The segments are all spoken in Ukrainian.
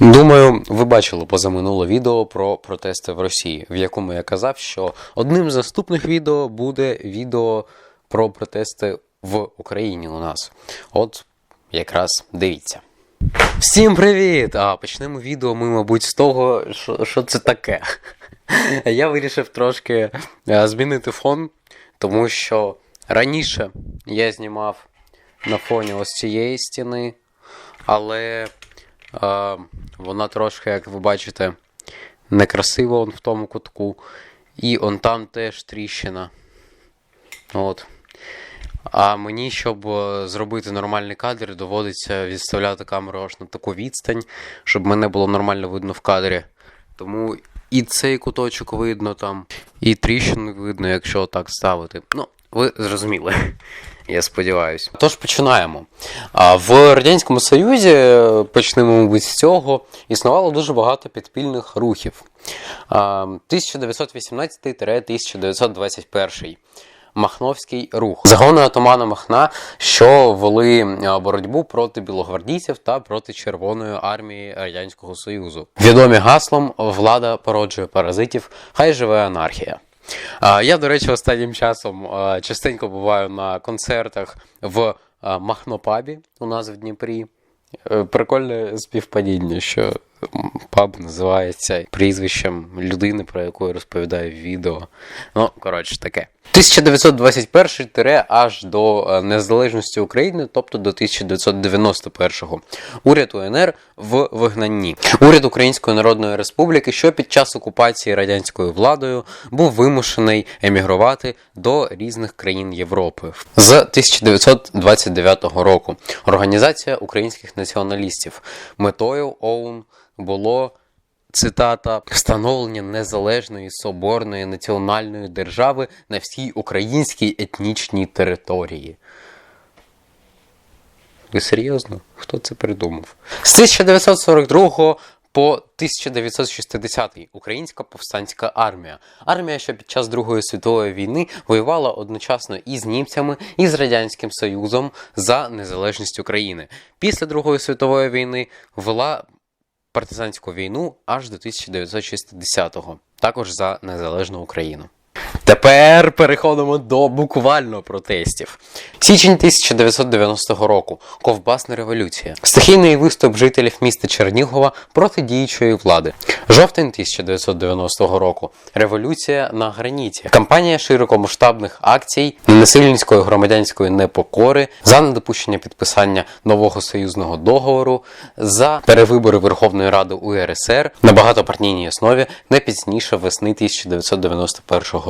Думаю, ви бачили позаминуле відео про протести в Росії, в якому я казав, що одним з наступних відео буде відео про протести в Україні у нас. От якраз дивіться. Всім привіт! А почнемо відео ми, мабуть, з того, що, що це таке. Я вирішив трошки е, змінити фон, тому що раніше я знімав на фоні ось цієї стіни, але е, вона трошки, як ви бачите, некрасива он в тому кутку. І он там теж тріщина. От. А мені, щоб е, зробити нормальний кадр, доводиться відставляти камеру аж на таку відстань, щоб мене було нормально видно в кадрі. Тому і цей куточок видно там, і тріщину видно, якщо так ставити. Ну, ви зрозуміли. Я сподіваюся. Тож починаємо. В Радянському Союзі, почнемо, мабуть, з цього, існувало дуже багато підпільних рухів. А, 1918-1921. Махновський рух. Загони отамана Махна, що вели боротьбу проти білогвардійців та проти Червоної армії Радянського Союзу. Відомі гаслом влада породжує паразитів, хай живе анархія. Я, до речі, останнім часом частенько буваю на концертах в Махнопабі у нас в Дніпрі. Е, Прикольне співпадіння, що паб називається прізвищем людини, про яку я розповідаю в відео. Ну, коротше, таке. 1921 аж до е, незалежності України, тобто до 1991-го. Уряд УНР в вигнанні. Уряд Української Народної Республіки, що під час окупації радянською владою був вимушений емігрувати до різних країн Європи. З 1929 року Організація українських націоналістів метою ОУН було цитата встановлення незалежної соборної національної держави на всій українській етнічній території. Ви серйозно? Хто це придумав? З 1942 по 1960 Українська повстанська армія. Армія, що під час Другої світової війни воювала одночасно і з німцями, і з Радянським Союзом за незалежність України. Після Другої світової війни вела партизанську війну аж до 1960-го, також за незалежну Україну. Тепер переходимо до буквально протестів. Січень 1990 року. Ковбасна революція. Стихійний виступ жителів міста Чернігова проти діючої влади. Жовтень 1990 року. Революція на граніті. Кампанія широкомасштабних акцій ненасильницької громадянської непокори за недопущення підписання нового союзного договору, за перевибори Верховної Ради УРСР на багатопартійній основі не пізніше весни 1991 року.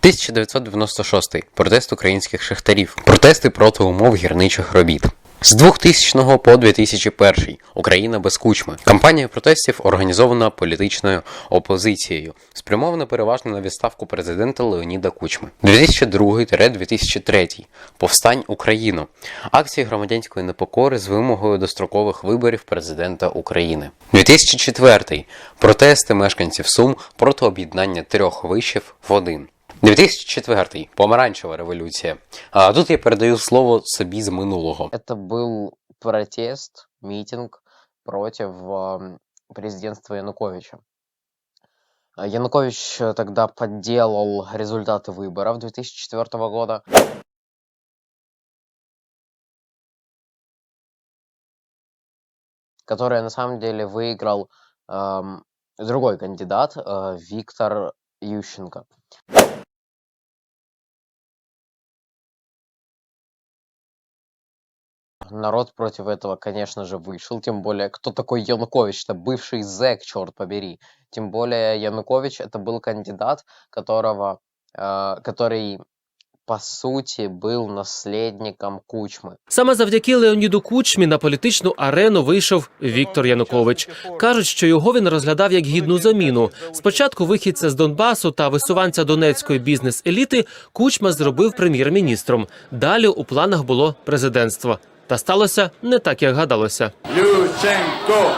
1996. Протест українських шахтарів. Протести проти умов гірничих робіт. З 2000 по 2001 Україна без кучми. Кампанія протестів організована політичною опозицією, спрямована переважно на відставку президента Леоніда Кучми. 2002-2003 Повстань Україну. Акції громадянської непокори з вимогою дострокових виборів президента України. 2004 Протести мешканців Сум проти об'єднання трьох вишів в один. 2004 Помаранчева революція. А тут я передаю слово собі з минулого. Это был протест, митинг против ам, президентства Януковича. А, Янукович э, тогда подделал результаты выборов 2004 года. которые на самом деле выиграл ам, другой кандидат, э, Виктор Ющенко. Народ против этого, конечно же, вышел. Тем более, кто такой Янукович? Это бывший зэк, черт побери. Тем более, Янукович это был кандидат, которого, э, который, по сути, был наследником Кучмы. Саме завдяки Леоніду Кучмі на політичну арену вийшов Віктор Янукович. Кажуть, що його він розглядав як гідну заміну. Спочатку вихідця з Донбасу та висуванця донецької бізнес-еліти Кучма зробив прем'єр-міністром. Далі у планах було президентство. Та сталося не так, як гадалося. Ющенко!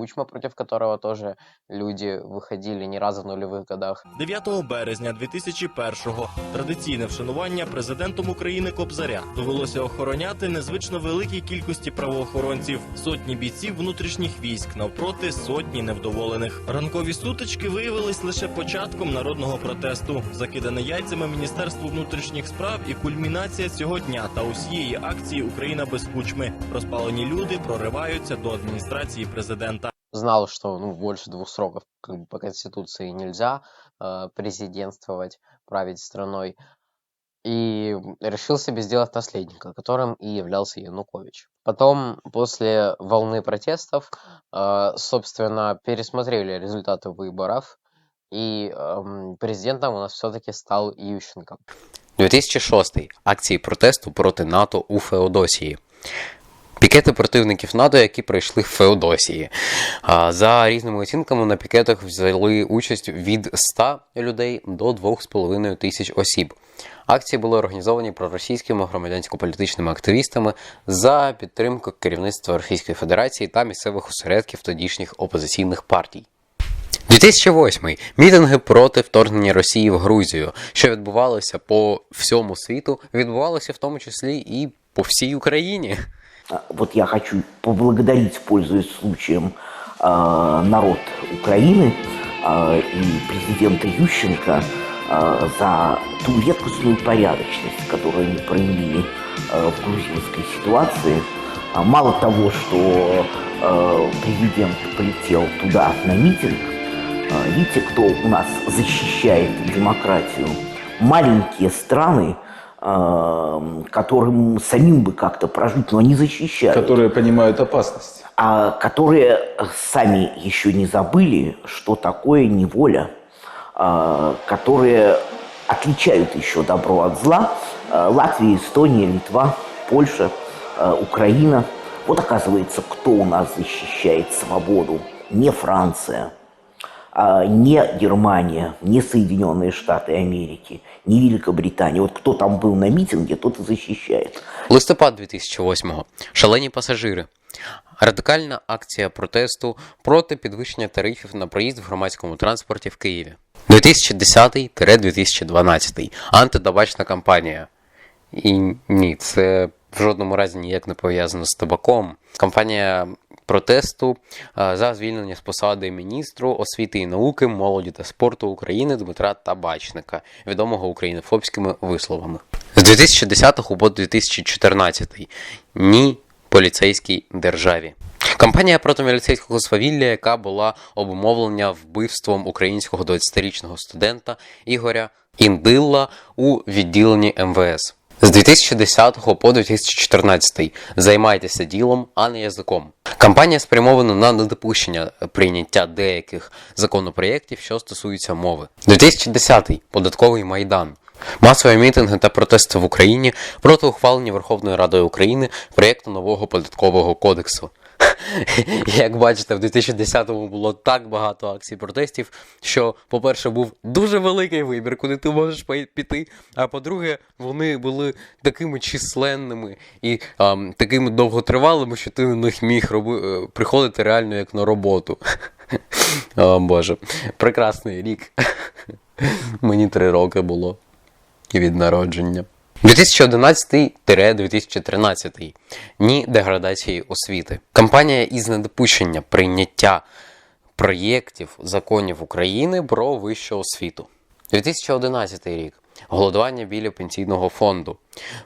Кучма, против которого тоже люди выходили не раз в нулевых годах. 9 березня 2001-го традиційне вшанування президентом України Кобзаря довелося охороняти незвично великій кількості правоохоронців, сотні бійців внутрішніх військ навпроти сотні невдоволених. Ранкові сутички виявились лише початком народного протесту, закидане яйцями Міністерству внутрішніх справ і кульмінація цього дня та усієї акції Україна без кучми. Розпалені люди прориваються до адміністрації президента. Знал, что ну, больше двух сроков как бы, по Конституции нельзя э, президентствовать, править страной. И решил себе сделать наследника, которым и являлся Янукович. Потом, после волны протестов, э, собственно, пересмотрели результаты выборов, и эм, президентом у нас все-таки стал Ющенко. 2006. Акції протесту проти НАТО у Феодосії. Пікети противників НАТО, які пройшли в Феодосії. За різними оцінками на пікетах взяли участь від 100 людей до 2,5 тисяч осіб. Акції були організовані проросійськими громадянсько-політичними активістами за підтримку керівництва Російської Федерації та місцевих осередків тодішніх опозиційних партій. 2008. Мітинги проти вторгнення Росії в Грузію, що відбувалося по всьому світу, відбувалося в тому числі і по всій Україні. А, Вот я хочу поблагодарить, пользуясь случаем, а, народ Украины а, и президента Ющенко за ту редкостную порядочность, которую они проявили в грузинской ситуации. Мало того, что президент полетел туда на митинг, видите, кто у нас защищает демократию? Маленькие страны, которым самим бы как-то прожить, но они защищают. которые понимают опасность. а которые сами еще не забыли, что такое неволя, а, которые отличают еще добро от зла. А, Латвия, Эстония, Литва, Польша, а, Украина. Вот оказывается, кто у нас защищает свободу. Не Франция, а, не Германия, не Соединенные Штаты Америки, не Великобритания. Вот кто там был на митинге, тот и защищает. Листопад 2008-го. Шалені пасажири. Радикальна акція протесту проти підвищення тарифів на проїзд в громадському транспорті в Києві. 2010-2012. Антитабачна кампанія. І ні, це в жодному разі ніяк не пов'язано з табаком. Кампанія протесту е, за звільнення з посади міністру освіти і науки, молоді та спорту України Дмитра Табачника, відомого українофобськими висловами. З 2010 по 2014. Ні поліцейській державі. Кампанія проти міліцейського свавілля, яка була обумовлена вбивством українського 20-річного студента Ігоря Індилла у відділенні МВС. З 2010 по 2014 займайтеся ділом, а не язиком. Кампанія спрямована на недопущення прийняття деяких законопроєктів, що стосуються мови. 2010 податковий майдан. Масові мітинги та протести в Україні проти ухвалення Верховною Радою України проєкту нового податкового кодексу. Як бачите, в 2010-му було так багато акцій протестів, що, по-перше, був дуже великий вибір, куди ти можеш піти. А по-друге, вони були такими численними і ам, такими довготривалими, що ти на них міг роби... е, приходити реально як на роботу. О Боже, прекрасний рік. Мені три роки було від народження. 2011-2013. Ні деградації освіти. Кампанія із недопущення прийняття проєктів законів України про вищу освіту. 2011 рік. Голодування біля пенсійного фонду.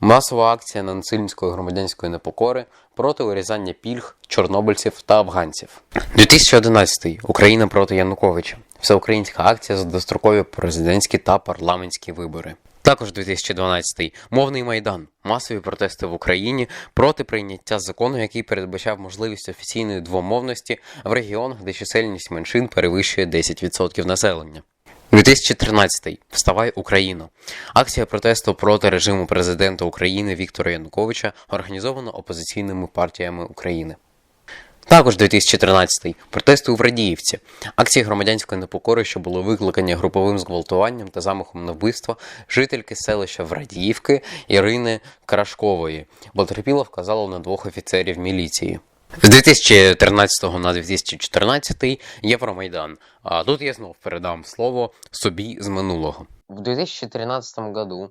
Масова акція ненасильницької громадянської непокори проти урізання пільг чорнобильців та афганців. 2011. Україна проти Януковича. Всеукраїнська акція за дострокові президентські та парламентські вибори. Також 2012 мовний майдан, масові протести в Україні проти прийняття закону, який передбачав можливість офіційної двомовності в регіонах, де чисельність меншин перевищує 10% населення. 2013 Вставай Україна. Акція протесту проти режиму президента України Віктора Януковича організована опозиційними партіями України. Також 2013 протести у Врадіївці. Акції громадянської непокори, що були викликані груповим зґвалтуванням та замахом на вбивство жительки селища Врадіївки Ірини Крашкової. Потерпіла вказала на двох офіцерів міліції. З 2013 на 2014 Євромайдан. А тут я знов передам слово собі з минулого. В 2013 году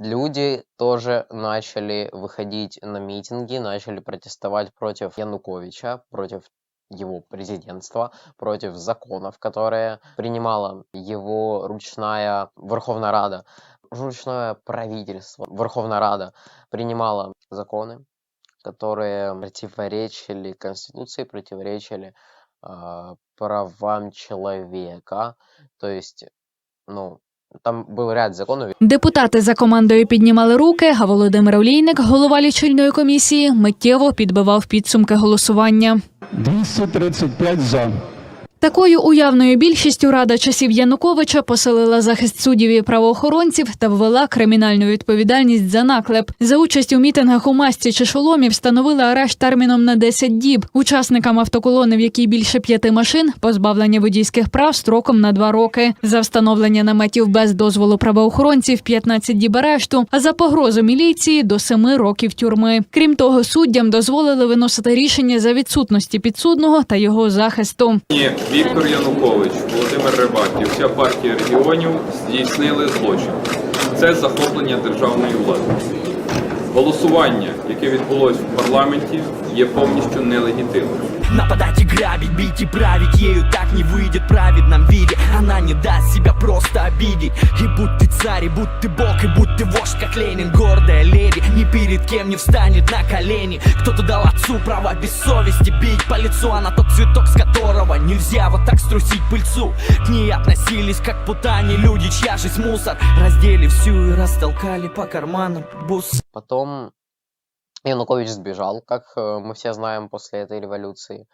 люди тоже начали выходить на митинги, начали протестовать против Януковича, против его президентства, против законов, которые принимала его ручная Верховная Рада. Ручное правительство, Верховная Рада принимала законы, которые противоречили Конституции, противоречили а, правам человека. То есть, ну, там був ряд законів. Депутати за командою піднімали руки, а Володимир Олійник, голова лічильної комісії, миттєво підбивав підсумки голосування. 235 за. Такою уявною більшістю рада часів Януковича посилила захист суддів і правоохоронців та ввела кримінальну відповідальність за наклеп. За участь у мітингах у масці чи шоломі встановили арешт терміном на 10 діб. Учасникам автоколони, в якій більше п'яти машин, позбавлення водійських прав строком на два роки. За встановлення наметів без дозволу правоохоронців 15 діб арешту, а за погрозу міліції до 7 років тюрми. Крім того, суддям дозволили виносити рішення за відсутності підсудного та його захисту. Віктор Янукович, Володимир Рибак і вся партія регіонів здійснили злочин. Це захоплення державної влади. Голосування, яке відбулось в парламенті, є повністю нелегітимним. Нападать и грабить, бить и править Ею так не выйдет в праведном виде Она не даст себя просто обидеть И будь ты царь, и будь ты бог, и будь ты вождь, как Ленин Гордая леди, ни перед кем не встанет на колени Кто-то дал отцу право без совести бить по лицу А на тот цветок, с которого нельзя вот так струсить пыльцу К ней относились как к путане люди, чья жизнь мусор Раздели всю и растолкали по карманам бус Потом Янукович сбежал, как э, мы все знаем после этой революции.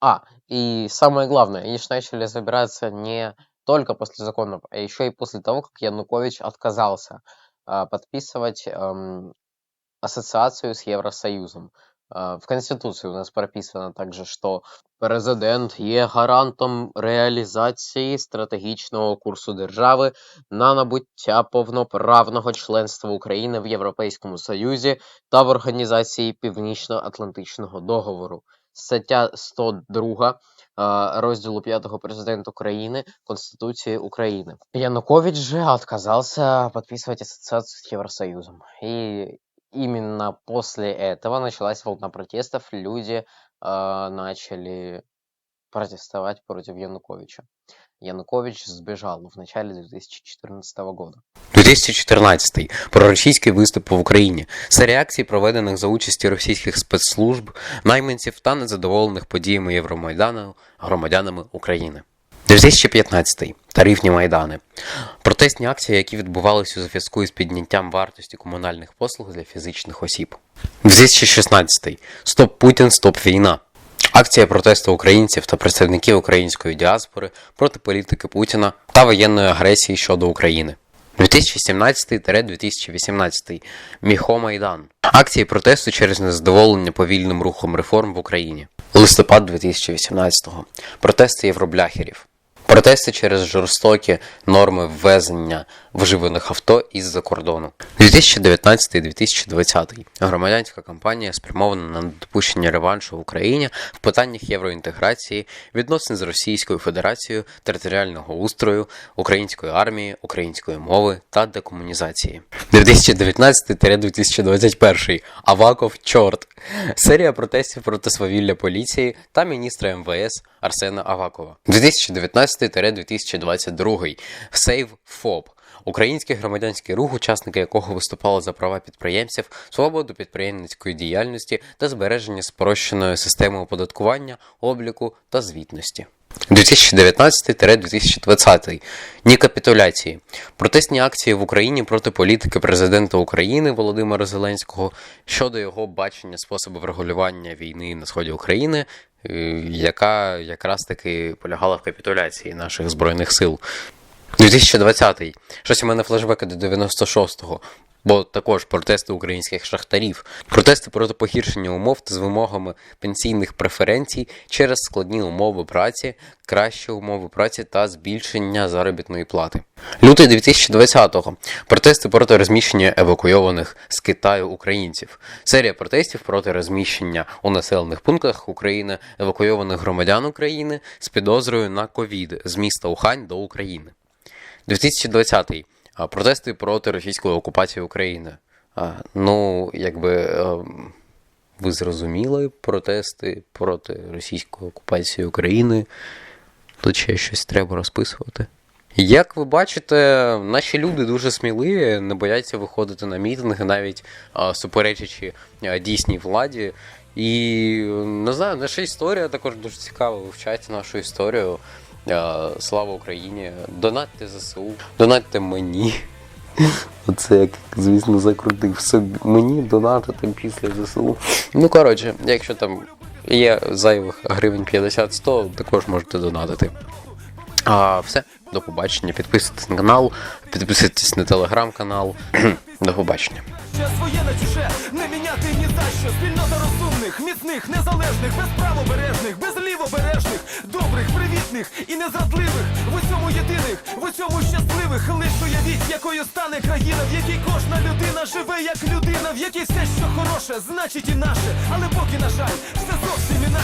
А, и самое главное, они же начали забираться не только после законов, а еще и после того, как Янукович отказался а, подписывать эм, ассоциацию с Евросоюзом. В Конституции у нас прописано также, что президент є гарантом реалізації стратегічного курсу держави на набуття повноправного членства України в Європейському Союзі та в Організації Північно-Атлантичного договору. Стаття 102 а, розділу 5 Президент України Конституции Украины. Янукович же отказался подписывать ассоциацию с Евросоюзом. И именно после этого началась волна протестов. Люди а, начали протестовать против Януковича. Янукович сбежал в начале 2014 года. 2014. Проросійський виступ в Україні. Серія акцій, проведених за участі російських спецслужб, найманців та незадоволених подіями Євромайдану громадянами України. 2015. Тарифні майдани. Протестні акції, які відбувалися у зв'язку із підняттям вартості комунальних послуг для фізичних осіб. 2016. Стоп Путін, стоп війна. Акція протесту українців та представників української діаспори проти політики Путіна та воєнної агресії щодо України. 2017-2018 Міхо Майдан. Акції протесту через незадоволення повільним рухом реформ в Україні. Листопад 2018-го. Протести євробляхерів. Протести через жорстокі норми ввезення вживаних авто із-за кордону. 2019-2020 громадянська кампанія спрямована на недопущення реваншу в Україні в питаннях євроінтеграції, відносин з Російською Федерацією, територіального устрою, української армії, української мови та декомунізації. 2019-2021 Аваков чорт. Серія протестів проти свавілля поліції та міністра МВС Арсена Авакова. 2019-2022 Сейв ФОП. Український громадянський рух, учасники якого виступали за права підприємців, свободу підприємницької діяльності та збереження спрощеної системи оподаткування, обліку та звітності. 2019-2020 Ні капітуляції. Протестні акції в Україні проти політики президента України Володимира Зеленського щодо його бачення способу врегулювання війни на сході України, яка якраз таки полягала в капітуляції наших збройних сил. 2020. Щось у мене флешбеки до 96-го. Бо також протести українських шахтарів, протести проти погіршення умов та з вимогами пенсійних преференцій через складні умови праці, кращі умови праці та збільшення заробітної плати. Лютий 2020-го протести проти розміщення евакуйованих з Китаю українців. Серія протестів проти розміщення у населених пунктах України евакуйованих громадян України з підозрою на ковід з міста Ухань до України. 2020 а, протести проти російської окупації України. Ну, якби ви зрозуміли протести проти російської окупації України. Тут ще щось треба розписувати. Як ви бачите, наші люди дуже сміливі, не бояться виходити на мітинги, навіть суперечачи дійсній владі. І не знаю, наша історія також дуже цікава. Вивчайте нашу історію. А, Слава Україні! Донатьте ЗСУ, донатьте мені. Оце як, звісно, закрутив собі. Мені донатити після ЗСУ. Ну, коротше, якщо там є зайвих гривень 50-100, також можете донатити. А, все, до побачення. Підписуйтесь на канал, підписуйтесь на телеграм-канал. До побачення. Своє на чуже, не міняти ні за що Спільнота розумних, міцних, незалежних, без правобережних, без лівобережних, добрих, привітних і незрадливих. В усьому єдиних, в усьому щасливих. Лиш уявіть, якою стане країна, в якій кожна людина живе як людина, в якій все, що хороше, значить і наше. Але поки, на жаль, все зовсім інакше.